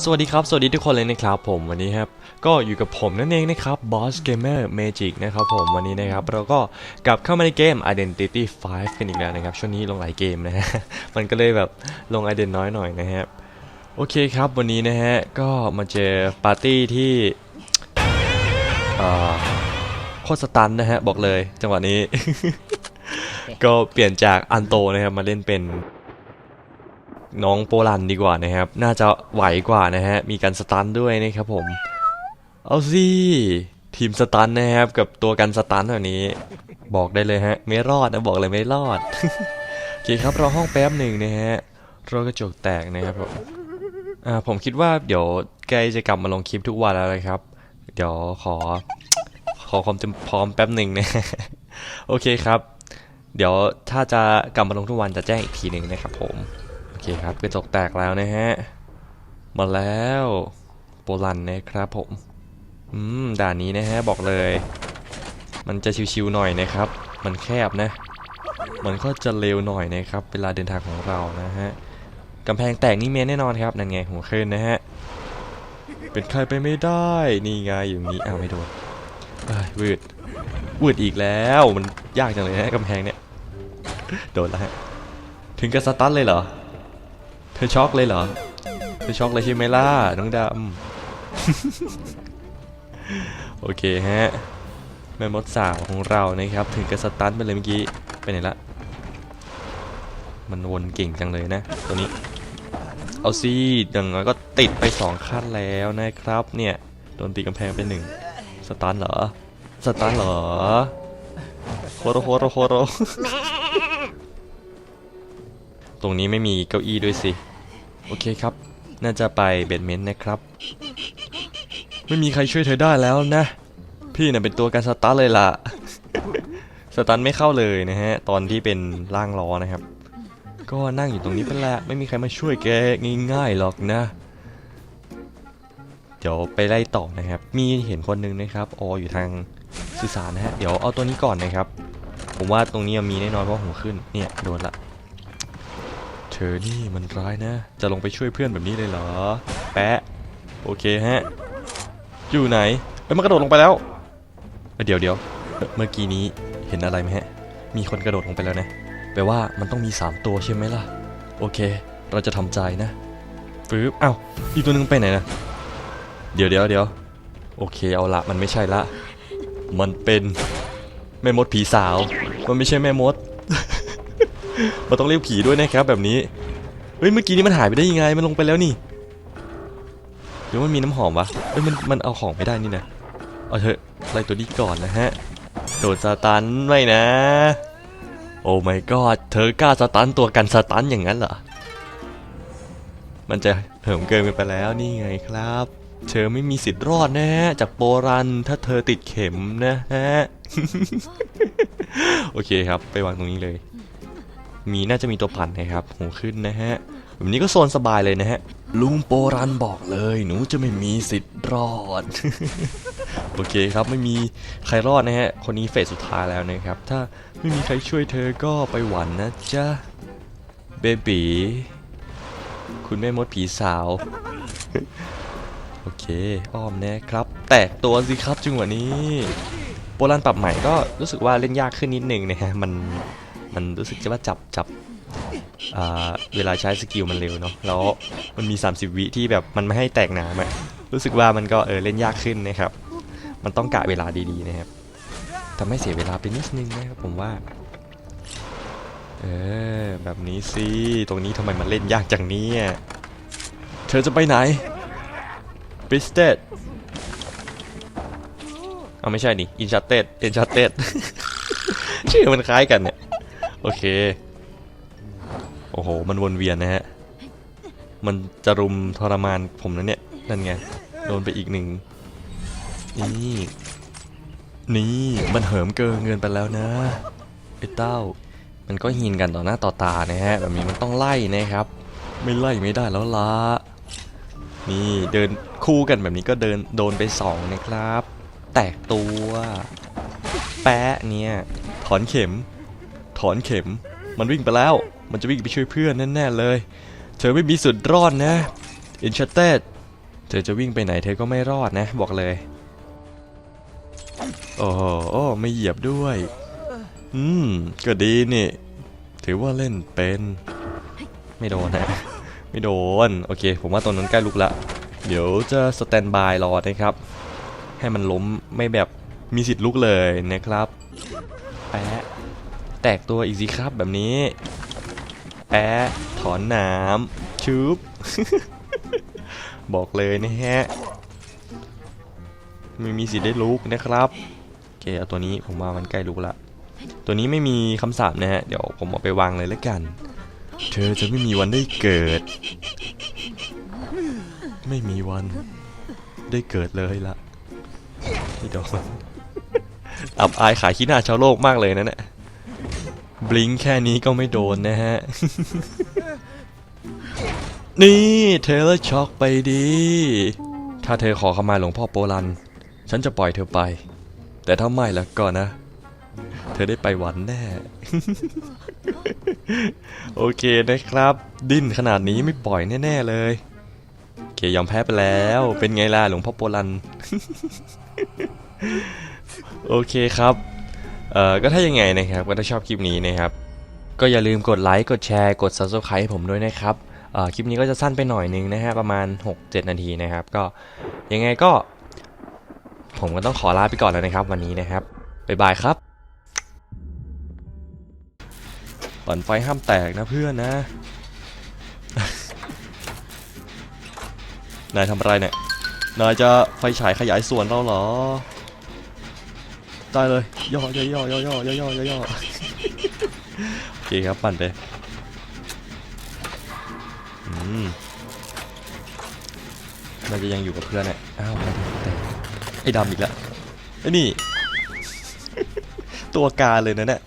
สวัสดีครับ สวัสดีทุกคนเลยนะครับผมวันนี้ครับ ก็อยู่กับผมนั่นเองนะครับ Boss Gamer Magic นะครับผมวันนี้นะครับ เราก็กลับเข้ามาในเกม Identity 5 กันอีกแล้วนะครับ ช่วงนี้ลงหลายเกมนะฮะ มันก็เลยแบบลง Ident น้อยหน่อยนะครับโอเคครับวันนี้นะฮะ ก็มาเจอปาร์ตี้ที่โคตรสตันนะฮะ บอกเลยจังหวะนี้ ก็เปลี่ยนจากอันโตนะครับมาเล่นเป็น น้องโปลันดีกว่านะครับ น่าจะไหวกว่านะฮะ มีการสตันด้วยนะครับผม เอาสิทีมสตันนะครับ กับตัวกันสตันแบบนี้ บอกได้เลยฮะ ไม่รอดนะบอกเลยไม่รอดโอเคครับรอห้องแป๊บหนึ่งนะฮะรอกระจกแตกนะครับผมอ่าผมคิดว่าเดี๋ยวใกล้จะกลับมาลงคลิปทุกวันแล้วเลยครับ เดี๋ยวขอ ขอความเต็มพร้อมแป๊บหนึ่งนะโอเคครับ เดี๋ยวถ้าจะกลับมาลงทุกวันจะแจ้งอีกทีหนึ่งนะครับผม เคครับกระจกแตกแล้วนะฮะ มาแล้วโปลันนะครับผม อืม ด่านนี้นะฮะ บอกเลย มันจะชิวๆหน่อยนะครับ มันแคบนะ มันก็จะเร็วหน่อยนะครับ เวลาเดินทางของเรานะฮะกำแพงแตกนี่เมนแน่นอนครับนั่นไงหัวขึ้นนะฮะ เป็นใครไปไม่ได้ นี่ไงอยู่นี้อ้าวไม่โดนเอ้ยวืดวืดอีกแล้ว มันยากจังเลยฮะกำแพงเนี่ย โดนแล้วฮะ ถึงกับสตันเลยเหรอ ธอช็อกเลยเหรอ เธอช็อกเลยใช่ไหมล่ะ น้องดำ โอเคฮะ แม่มดสาวของเรานะครับ ถึงกับสตันไปเลยเมื่อกี้ ไปไหนละ มันวนเก่งจังเลยนะ ตัวนี้ เอาสิอย่างน้อยก็ติดไปสองขั้นแล้วนะครับ เนี่ย โดนตีกำแพงไปหนึ่ง สตันเหรอ สตันเหรอ โคโรโคโรโคโรตรงนี้ไม่มีเก้าอี้ด้วยสิ โอเคครับ น่าจะไปเบดเมนต์นะครับ ไม่มีใครช่วยเธอได้แล้วนะ พี่น่ะเป็นตัวการสตาร์เลยล่ะ สตันไม่เข้าเลยนะฮะ ตอนที่เป็นร่างล้อนะครับ ก็นั่งอยู่ตรงนี้เป็นแหละไม่มีใครมาช่วยแกง่ายๆหรอกนะ เดี๋ยวไปไล่ต่อนะครับ มีเห็นคนหนึงนะครับอ๋ออยู่ทางสื่อสารนะฮะ เดี๋ยวเอาตัวนี้ก่อนนะครับ ผมว่าตรงนี้มีแน่นอนเพราะหัวขึ้น เนี่ยโดนละ เธอนี่มันร้ายนะ จะลงไปช่วยเพื่อนแบบนี้เลยเหรอ แปะ โอเคฮะ อยู่ไหนเอ้ยมันกระโดดลงไปแล้วเเดี๋ยวเดี๋ยว เมื่อกี้นี้เห็นอะไรไหมฮะ มีคนกระโดดลงไปแล้วนะ แปลว่ามันต้องมี 3 ตัวใช่ไหมล่ะ โอเค เราจะทำใจนะปึ๊บอ้าวอีกตัวหนึงไปไหนนะ เดี๋ยวเดี๋ยวเดี๋ยว โอเคเอาละมันไม่ใช่ละ มันเป็นแม่มดผีสาว มันไม่ใช่แม่มด มันต้องเรียกผีด้วยนะครับแบบนี้ เฮ้ยเมื่อกี้นี้มันหายไปได้ยังไง มันลงไปแล้วนี่หรือมันมีน้ำหอมวะเอ้ยมันมันเอาของไม่ได้นี่นะเอาเถอะไล่ตัวนี้ก่อนนะฮะ โดนสตันไม่นะ โอ้ my god เธอกล้าสตันตัวกันสตันอย่างนั้นเหรอ มันจะเหิมเกินไปแล้วนี่ไงครับ เธอไม่มีสิทธิ์รอดนะฮะ จากโปรันถ้าเธอติดเข็มนะฮะ โอเคครับไปวางตรงนี้เลย มีน่าจะมีตัวปั่นนะครับหูขึ้นนะฮะแบบนี้ก็โซนสบายเลยนะฮะ ลุงโปรันบอกเลย หนูจะไม่มีสิทธิ์รอด โอเคครับไม่มีใครรอดนะฮะ คนนี้เฟสสุดท้ายแล้วนะครับ ถ้าไม่มีใครช่วยเธอก็ไปหวันนะจ๊ะ เบบีคุณแม่มดผีสาว โอเค อ้อมนะครับ แตกตัวสิครับจังหวะนี้โบราณปรับใหม่ก็รู้สึกว่าเล่นยากขึ้นนิดนึงนะฮะ มัน มันรู้สึกจะว่าจับจับเวลาใช้สกิลมันเร็วเนาะแล้วมันมี 30 วิที่แบบมันไม่ให้แตกหนามอะรู้สึกว่ามันก็เออเล่นยากขึ้นนะครับ มันต้องกะเวลาดีๆนะครับทำให้เสียเวลาไปนิดนึงนะครับผมว่าเออแบบนี้สิตรงนี้ทำไมมันเล่นยากจังเนี่ยเธอจะไปไหนบิสเตดเอาไม่ใช่ดิอินชัตเต็ดอินชัตเต็ดชื่อมันคล้ายกันเนี่ย โอเค โอ้โห มันวนเวียนนะฮะ มันจะรุมทรมานผมนะเนี่ย นั่นไง โดนไปอีกหนึ่ง นี่ นี่ มันเหิมเกินเงินไปแล้วนะ ไอ้เต้า มันก็หินกันต่อหน้าต่อตานะฮะ แบบนี้มันต้องไล่นะครับ ไม่ไล่ไม่ได้แล้วละนี่เดินคู่กันแบบนี้ก็เดินโดนไปสองนะครับ แตกตัว แปะเนี่ย ถอนเข็ม ถอนเข็ม มันวิ่งไปแล้ว มันจะวิ่งไปช่วยเพื่อนแน่ๆเลย เธอไม่มีสุดรอดนะอินชัตเต็ดเธอจะวิ่งไปไหนเธอก็ไม่รอดนะ บอกเลย โอ้โหโอ้ไม่เหยียบด้วย อืม ก็ดีนี่ ถือว่าเล่นเป็น ไม่โดนนะ ไม่โดน โอเค ผมว่าตรงนั้นใกล้ลุกละ เดี๋ยวจะสแตนบายรอนะครับ ให้มันล้มไม่แบบมีสิทธิ์ลุกเลยนะครับแปะ แตกตัวอีกสิครับแบบนี้แปะถอนหน้ำชุบบอกเลยนะฮะไม่มีสิทธิ์ได้ลุกนะครับโอเคเอาตัวนี้ผมว่ามันใกล้ลุกละตัวนี้ไม่มีคำสาปนะฮะเดี๋ยวผมเอาไปวางเลยแล้วกัน เธอจะไม่มีวันได้เกิด ไม่มีวันได้เกิดเลยละไม่โดนอับอายขายขี้หน้าชาวโลกมากเลยนะเนี่ย บลิงก์แค่นี้ก็ไม่โดนนะฮะ นี่เทเลอร์ช็อกไปดี ถ้าเธอขอขมาหลวงพ่อโปลัน ฉันจะปล่อยเธอไป แต่ถ้าไม่ละก็นะ เธอได้ไปหวันแน่ โอเคนะครับ ดิ้นขนาดนี้ไม่ปล่อยแน่ ๆ เลยโอเคยอมแพ้ไปแล้ว เป็นไงล่ะหลวงพ่อโปลัน โอเคครับ เอ่อก็ถ้ายังไงนะครับก็ถ้าชอบคลิปนี้นะครับ ก็อย่าลืมกดไลค์กดแชร์กด subscribe ให้ผมด้วยนะครับเอ่อคลิปนี้ก็จะสั้นไปหน่อยนึงนะฮะประมาณ 6-7 นาทีนะครับ ก็ยังไงก็ ผมก็ต้องขอลาไปก่อนแล้วนะครับ วันนี้นะครับบ๊ายบายครับปั่นไฟห้ามแตกนะเพื่อนนะนายทำอะไรเนี่ย นายจะไฟฉายขยายส่วนเราเหรอ ได้เลยย่อย่อย่อย่อย่อย่อย่อย่อย่อโอเคครับปั่นไปอืมน่าจะยังอยู่กับเพื่อนเนี่ยอ้าวไอ้ดำอีกแล้วไอ้นี่ ตัวการเลยนะเนี่ย